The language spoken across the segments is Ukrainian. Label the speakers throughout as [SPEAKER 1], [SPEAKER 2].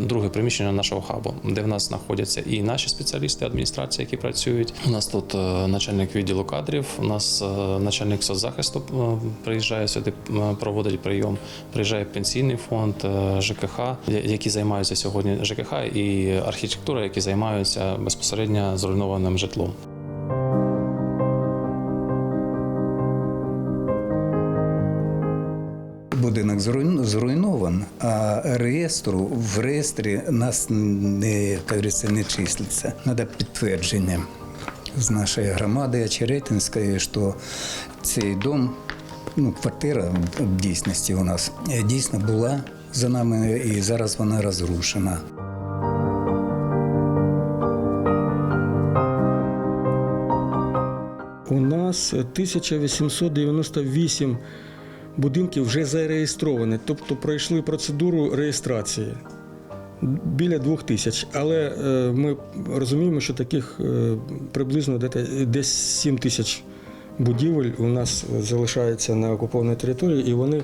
[SPEAKER 1] друге приміщення нашого хабу, де в нас знаходяться і наші спеціалісти адміністрації, які працюють. У нас тут е, начальник відділу кадрів, у нас е, начальник соцзахисту е, приїжджає сюди, проводить прийом. Приїжджає пенсійний фонд ЖКХ, які займаються сьогодні ЖКХ і архітектура, які займаються безпосередньо зруйнованим житлом.
[SPEAKER 2] Будинок зруйн- зруйнован, а реєстру в реєстрі нас не, говориться, не числиться. Треба підтвердження з нашої громади Очеретинської, що цей дом, ну, квартира в дійсності у нас е, дійсно була за нами, і зараз вона розрушена.
[SPEAKER 3] У нас 1898 будинків вже зареєстровані, тобто пройшли процедуру реєстрації. Біля двох тисяч. Але е, ми розуміємо, що таких е, приблизно десь 7 тисяч будівель у нас залишається на окупованій території, і вони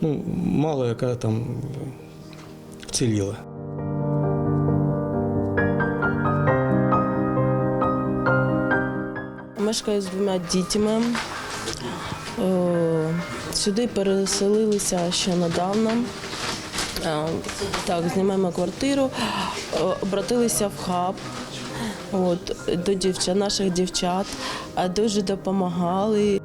[SPEAKER 3] ну, мало яка там вціліла.
[SPEAKER 4] Мешкаю з двома дітьми. Е, Сюди переселилися ще недавно. Е, Так, знімаємо квартиру, Е, обратилися в хаб. От, до дівчат, наших дівчат, дуже допомагали.